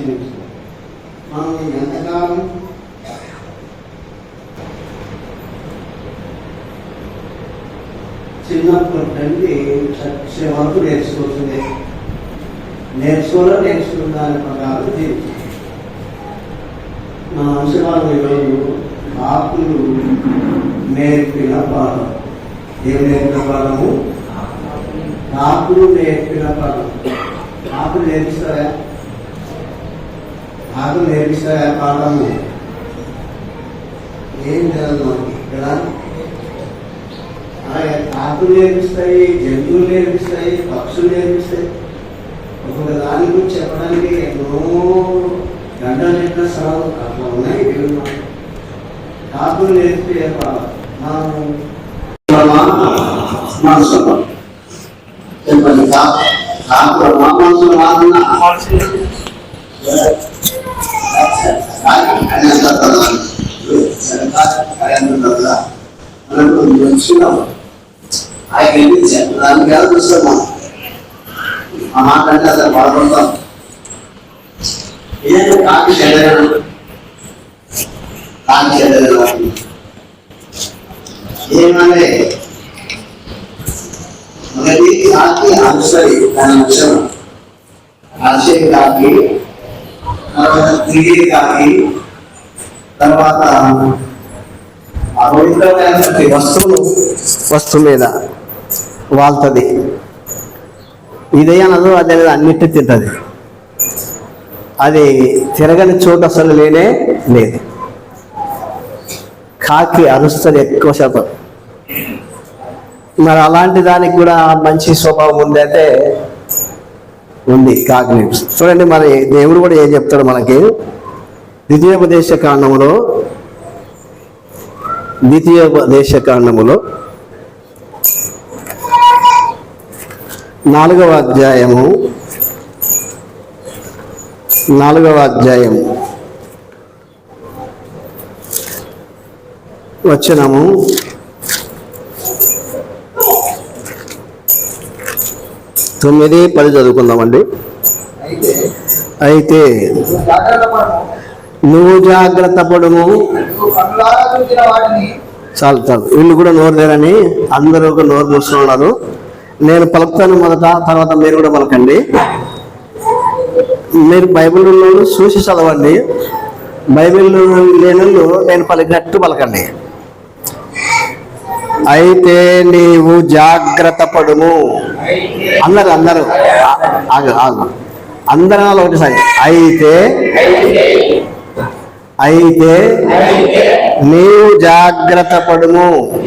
పరిశీలించాం మనం ఎంతకాలం చిన్నప్పటి నుండి చచ్చే వరకు నేర్చుకుంటుంది నేర్చుకోలో నేర్చుకున్న దాని ప్రకారం జీవించాలి మన అంశకాలం ఈరోజు కాపులు నేర్పిన పాఠం ఏం నేర్పిన పాఠము కాపులు నేర్పిన పాఠం కాపులు నేర్పిస్తారా కాపులు నేర్పిస్తారా పాఠము ఏం తెలియదు మనకి కదా? అలాగే నేర్పిస్తాయి జంతువులు నేర్పిస్తాయి పక్షులు నేర్పిస్తాయి. ఒక్కొక్క దాని గురించి చెప్పడానికి ఎన్నో గంటలు చెప్పిన స్థలాలు అట్లా ఉన్నాయి దేవుడు కాకులు నేర్పే మనం మనసు చెప్పండి కాకులు మా మనసులో మాత్రం ఆయన దానికి చూస్తాం మనం ఆ మాట అంటే బాధపడతాం ఏదైనా కాకి చెడ్డగా కాకి చెడ్డగా ఏమనే మొదటి కాకి అనుసరి దాని లక్షణం అక్షయ కాకి తర్వాత తిరిగే కాకి తర్వాత వస్తువులు వస్తువు మీద వాళ్తుంది. ఇదే అనదు అదే అన్నిటి తింటుంది. అది తిరగని చోటు అసలు లేనే లేదు. కాకి అరుస్తుంది ఎక్కువ శాతం. మరి అలాంటి దానికి కూడా మంచి స్వభావం ఉంది అంటే ఉంది కాకి చూడండి మరి దేవుడు కూడా ఏం చెప్తాడు మనకి? ద్వితీయోపదేశ కాండములో ద్వితీయోపదేశ కాండములో నాలుగవ అధ్యాయము నాలుగవ అధ్యాయం వచ్చినము తొమ్మిది పది చదువుకుందామండి. అయితే నువ్వు జాగ్రత్త పడము. చాలు చాలు. వీళ్ళు కూడా నోరు లేరని అందరూ ఒక నోరు మూసుకున్నారు. నేను పలుకుతాను మొదట తర్వాత మీరు కూడా పలకండి. మీరు బైబిల్ ఉన్నోళ్ళు చూసి చదవండి. బైబిల్ లేనోళ్ళు నేను పలికినట్టు పలకండి. అయితే నీవు జాగ్రత్త పడుము. అందరు అందరూ. ఆ- ఆగు ఆగు. అందరూ ఒకటిసారి అయితే అయితే నీవు జాగ్రత్త పడుము.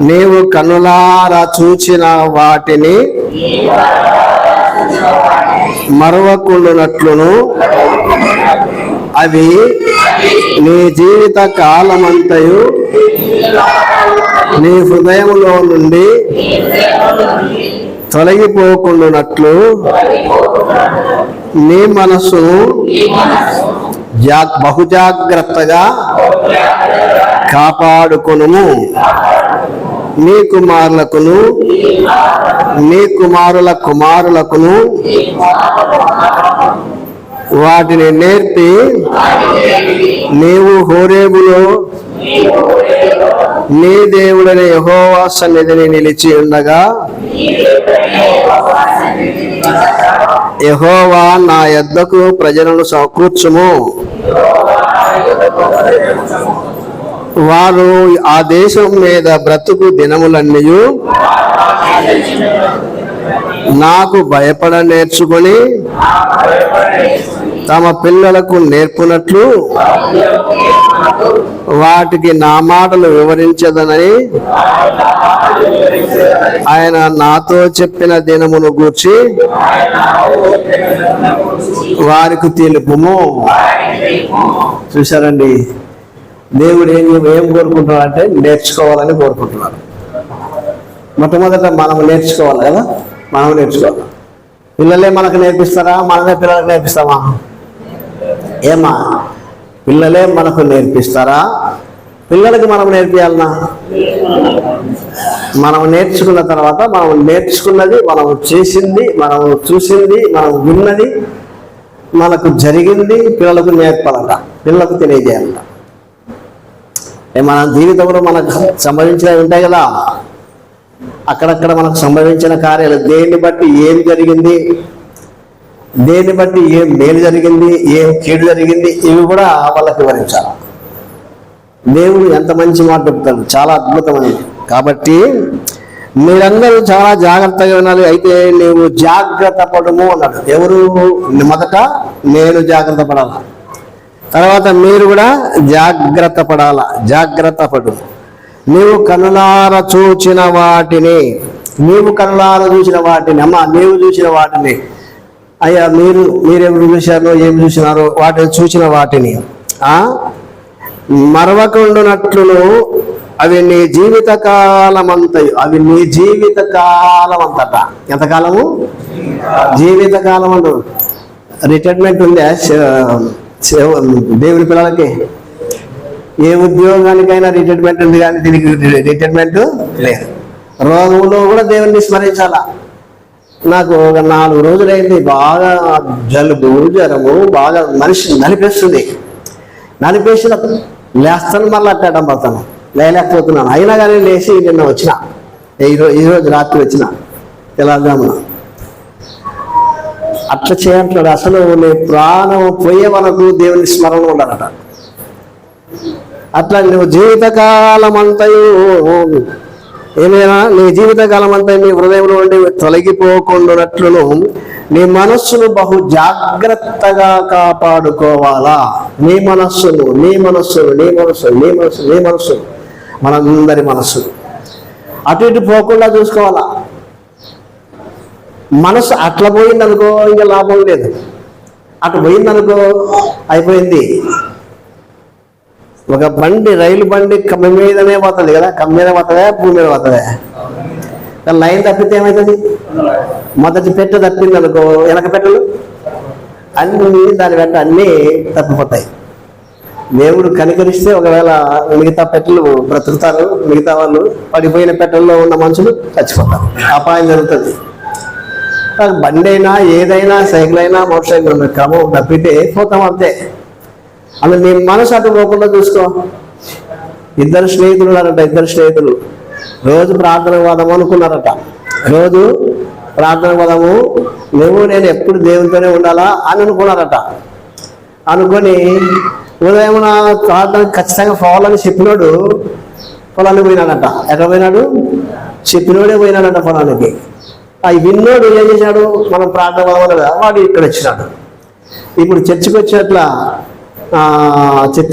నీవు కనులారా చూచిన వాటిని మరవకుండునట్లును. అవి నీ జీవిత కాలమంతయు నీ హృదయంలో నుండి తొలగిపోకుండానట్లు నీ మనసు జా బహుజాగ్రత్తగా కాపాడుకును నీ కుమారులకును నీ కుమారుల కుమారులకును వాటిని నేర్పి నీవు హోరేబులో నీ దేవుడని యహోవా సన్నిధిని నిలిచి ఉండగా యహోవా నా యొద్దకు ప్రజలను సమకూర్చుము. వారు ఆ దేశం మీద బ్రతుకు దినములన్నీ నాకు భయపడ నేర్చుకొని తమ పిల్లలకు నేర్పునట్లు వాటికి నా మాటలు వివరించదనని ఆయన నాతో చెప్పిన దినమును గూర్చి వారికి తెలుపుము. చూశారండి దేవుడు ఏం ఏం కోరుకుంటున్నాడు అంటే నేర్చుకోవాలని కోరుకుంటున్నాడు. మొట్టమొదట మనం నేర్చుకోవాలి కదా మనం నేర్చుకోవాలి. పిల్లలే మనకు నేర్పిస్తారా? మనమే పిల్లలకు నేర్పిస్తామా? ఏమా? పిల్లలే మనకు నేర్పిస్తారా? పిల్లలకి మనం నేర్పియాలనా? మనం నేర్చుకున్న తర్వాత మనం నేర్చుకున్నది మనం చేసింది మనం చూసింది మనం విన్నది మనకు జరిగింది పిల్లలకు నేర్పాలంట పిల్లలకు తెలియజేయాలంట. ఏ మన జీవితంలో మనకు సంభవించినవి ఉంటాయి కదా? అక్కడక్కడ మనకు సంభవించిన కార్యాలు దేన్ని బట్టి ఏం జరిగింది? దేన్ని బట్టి ఏం మేలు జరిగింది ఏం కీడు జరిగింది ఇవి కూడా వాళ్ళకి వివరించాలి. దేవుడు ఎంత మంచి మాట చెప్తాడు చాలా అద్భుతమైనది. కాబట్టి మీరందరూ చాలా జాగ్రత్తగా వినాలి అయితే నీవు జాగ్రత్త పడము అన్నాడు. ఎవరు? మొదట నేను జాగ్రత్త పడాలా? తర్వాత మీరు కూడా జాగ్రత్త పడాలా? జాగ్రత్త పడు. నీవు కనులార చూచిన వాటిని నీవు కనులార చూసిన వాటిని అమ్మ నీవు చూసిన వాటిని. అయ్యా మీరు మీరెవరు చూశారో ఏం చూసినారో వాటిని చూసిన వాటిని. ఆ? మరవకుండునట్లును అవి నీ జీవిత కాలమంతయు అవి నీ జీవిత కాలం అంతట ఎంతకాలము? జీవిత కాలం అంటు రిటైర్మెంట్ ఉందా దేవుని పిల్లలకి? ఏ ఉద్యోగానికైనా రిటైర్మెంట్ ఉంది కానీ దీనికి రిటైర్మెంట్ లేదు. రోగంలో కూడా దేవుణ్ణి స్మరించాలా? నాకు ఒక నాలుగు రోజులైంది. బాగా జలుబు జ్వరము బాగా మనిషి నలిపేస్తుంది. నలిపేసిన లేస్తాను మళ్ళీ అట్టడం పడతాను. లేలేకపోతున్నాను అయినా కానీ లేచి నిన్న వచ్చిన. ఈరోజు ఈరోజు రాత్రి వచ్చిన. తెలంగాణ అట్లా చేయట్లేదు అసలు నీ ప్రాణం పోయే వరకు దేవుని స్మరణ ఉండాలట. అట్లా నువ్వు జీవితకాలం అంతయు ఏమైనా నీ జీవితకాలం అంతా నీ హృదయంలో నుండి తొలగిపోకుండానట్లును నీ మనస్సును బహు జాగ్రత్తగా కాపాడుకోవాలా? నీ మనస్సును నీ మనస్సును నీ మనస్సు నీ మనస్సు నీ మనస్సు మనందరి మనస్సు అటు ఇటు పోకుండా చూసుకోవాలా? మనసు అట్లా పోయిందనుకో ఇంకా లాభం లేదు. అటు పోయిందనుకో అయిపోయింది. ఒక బండి రైలు బండి కమ్మి మీదనే పోతుంది కదా కమ్మి మీద పోతుందా భూమి మీద పోతుందా? కానీ లైన్ తప్పితే ఏమవుతుంది మొదటి పెట్టె తప్పింది అనుకో వెనక పెట్టెలు? అన్ని దాని వెంట అన్నీ తప్పిపోతాయి. దేవుడు కనికరిస్తే ఒకవేళ మిగతా పెట్టెలు బ్రతుకుతారు మిగతా వాళ్ళు పడిపోయిన పెట్టెల్లో ఉన్న మనుషులు చచ్చిపోతారు. అపాయం జరుగుతుంది. కానీ బండి అయినా ఏదైనా సైకిల్ అయినా మోటార్ సైకిల్ క్రమం తప్పితే పోతాం అంతే. అలా నీ మనసు అటు పోకుండా చూసుకో. ఇద్దరు స్నేహితులు ఉన్నారట ఇద్దరు స్నేహితులు. రోజు ప్రార్థన పోదాము అనుకున్నారట. రోజు ప్రార్థన పోదాము. నువ్వు నేను ఎప్పుడు దేవునితోనే ఉండాలా అని అనుకున్నారట. అనుకొని ఉదయం నా ప్రార్థన ఖచ్చితంగా పోవాలని చెప్పినోడు పొలానికి పోయినాడట. ఎక్కడ పోయినాడు? చెప్పినోడే పోయినాడట పొలానికి. ఆ విన్నోడు ఏం చేశాడు? మనం ప్రార్థన పోదామని కదా వాడు ఇక్కడ వచ్చినాడు. ఇప్పుడు చర్చికి వచ్చినట్ల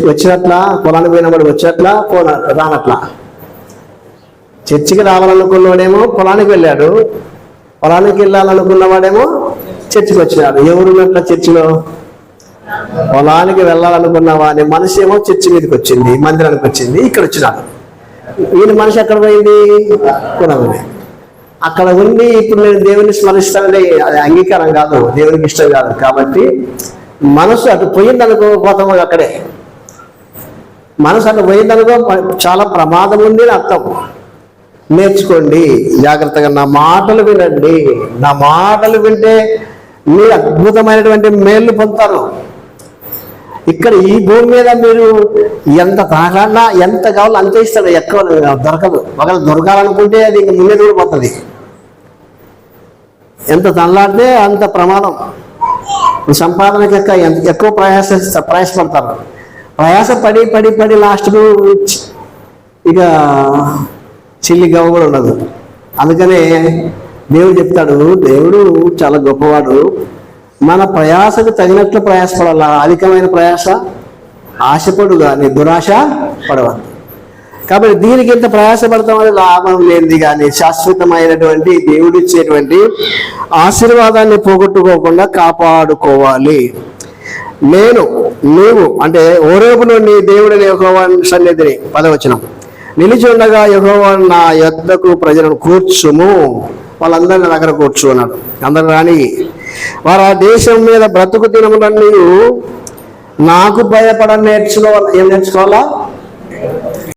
వచ్చినట్ల పొలానికి పోయినప్పుడు వచ్చినట్ల పోన రానట్ల. చర్చికి రావాలనుకున్నవాడేమో పొలానికి వెళ్ళాడు. పొలానికి వెళ్ళాలనుకున్నవాడేమో చర్చికి వచ్చినాడు. ఎవరున్నట్ల చర్చిలో? పొలానికి వెళ్ళాలనుకున్న వాడి మనిషి ఏమో చర్చి మీదకి వచ్చింది మందిరానికి వచ్చింది ఇక్కడ వచ్చినాడు. ఈయన మనిషి ఎక్కడ పోయింది? పొలంలో అక్కడ ఉండి ఇప్పుడు నేను దేవుని స్మరిస్తానని అది అంగీకారం కాదు దేవునికి ఇష్టం కాదు. కాబట్టి మనసు అటు పోయిందనుకో పోతాము అక్కడే. మనసు అటు పోయిందనుకో చాలా ప్రమాదం ఉంది అర్థం. నేర్చుకోండి జాగ్రత్తగా నా మాటలు వినండి. నా మాటలు వింటే మీరు అద్భుతమైనటువంటి మేళ్ళు పొందుతారు. ఇక్కడ ఈ భూమి మీద మీరు ఎంత తాగాలన్నా ఎంత కావాలో అంతే ఇస్తాడు. ఎక్కువ దొరకదు. ఒకవేళ దొరకాలనుకుంటే అది ఇంక ముందే దూరిపోతుంది. ఎంత తనలాడితే అంత ప్రమాదం. సంపాదనకి యొక్క ఎంత ఎక్కువ ప్రయాస ప్రయాసపడతారు? ప్రయాస పడి పడి పడి లాస్ట్కు ఇక చిల్లి గవ్వ కూడా ఉండదు. అందుకనే దేవుడు చెప్తాడు దేవుడు చాలా గొప్పవాడు. మన ప్రయాసకు తగినట్లు ప్రయాసపడాల? అధికమైన ప్రయాస? ఆశపడు కానీ దురాశ పడవద్దు. కాబట్టి దీనికి ఎంత ప్రయాసపడతామని లాభం లేనిది కానీ శాశ్వతమైనటువంటి దేవుడిచ్చేటువంటి ఆశీర్వాదాన్ని పోగొట్టుకోకుండా కాపాడుకోవాలి. నేను నీవు అంటే ఓరేపులో నీ దేవుడిని యహోవాన్ సన్నిధిని పదవచనం. నిలిచి ఉండగా యహోవాన్ నా యొద్దకు ప్రజలను కూర్చుము. వాళ్ళందరినీ దగ్గర కూర్చు అన్నాడు. అందరు రాని వారు ఆ దేశం మీద బ్రతుకు తినములన్నీ నాకు భయపడ నేర్చుకోవాలి? ఏం నేర్చుకోవాలా?